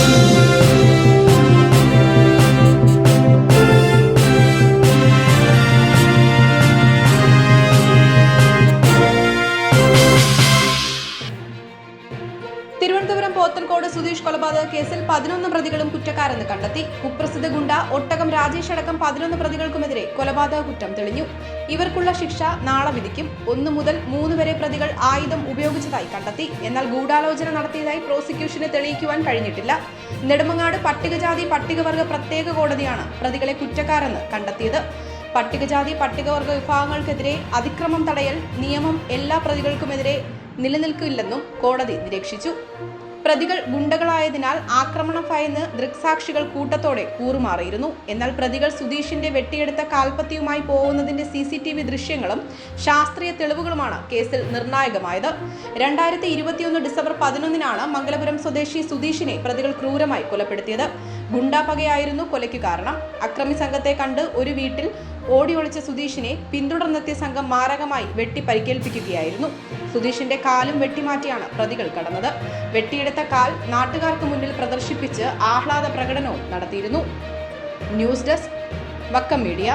Thank you. Thiruvananthapuram Pothencode Sudheesh കൊലപാതക കേസിൽ പതിനൊന്ന് പ്രതികളും കുറ്റക്കാരെന്ന് കണ്ടെത്തി. കുപ്രസിദ്ധ ഗുണ്ട ഒട്ടകം രാജേഷ് അടക്കം പതിനൊന്ന് പ്രതികൾക്കുമെതിരെ കൊലപാതക കുറ്റം തെളിഞ്ഞു. ഇവർക്കുള്ള ശിക്ഷ നാളെ വിധിക്കും. ഒന്നു മുതൽ മൂന്ന് വരെ പ്രതികൾ ആയുധം ഉപയോഗിച്ചതായി കണ്ടെത്തി. എന്നാൽ ഗൂഢാലോചന നടത്തിയതായി പ്രോസിക്യൂഷന് തെളിയിക്കുവാൻ കഴിഞ്ഞിട്ടില്ല. നെടുമങ്ങാട് പട്ടികജാതി പട്ടികവർഗ പ്രത്യേക കോടതിയാണ് പ്രതികളെ കുറ്റക്കാരെന്ന് കണ്ടെത്തിയത്. പട്ടികജാതി പട്ടികവർഗ വിഭാഗങ്ങൾക്കെതിരെ അതിക്രമം തടയൽ നിയമം എല്ലാ പ്രതികൾക്കുമെതിരെ നിലനിൽക്കില്ലെന്നും കോടതി നിരീക്ഷിച്ചു. പ്രതികൾ ഗുണ്ടകളായതിനാൽ ആക്രമണം ഭയന്ന് ദൃക്സാക്ഷികൾ കൂട്ടത്തോടെ കൂറുമാറിയിരുന്നു. എന്നാൽ പ്രതികൾ സുധീഷിന്റെ വെട്ടിയെടുത്ത കാൽപ്പത്തിയുമായി പോകുന്നതിന്റെ സി സി ടി വി ദൃശ്യങ്ങളും ശാസ്ത്രീയ തെളിവുകളുമാണ് കേസിൽ നിർണായകമായത്. രണ്ടായിരത്തി ഇരുപത്തിയൊന്ന് ഡിസംബർ പതിനൊന്നിനാണ് മംഗലപുരം സ്വദേശി സുധീഷിനെ പ്രതികൾ ക്രൂരമായി കൊലപ്പെടുത്തിയത്. ഗുണ്ടാപകയായിരുന്നു കൊലയ്ക്ക് കാരണം. അക്രമി സംഘത്തെ കണ്ട് ഒരു വീട്ടിൽ ഓടി ഒളിച്ച സുധീഷിനെ പിന്തുടർന്നെത്തിയ സംഘം മാരകമായി വെട്ടി പരിക്കേൽപ്പിക്കുകയായിരുന്നു സുധീഷിന്റെ കാലും വെട്ടിമാറ്റിയാണ് പ്രതികൾ കടന്നത്. വെട്ടിയെടുത്ത കാൽ നാട്ടുകാർക്ക് മുന്നിൽ പ്രദർശിപ്പിച്ച് ആഹ്ലാദ പ്രകടനവും നടത്തിയിരുന്നു. News desk Vakkom media.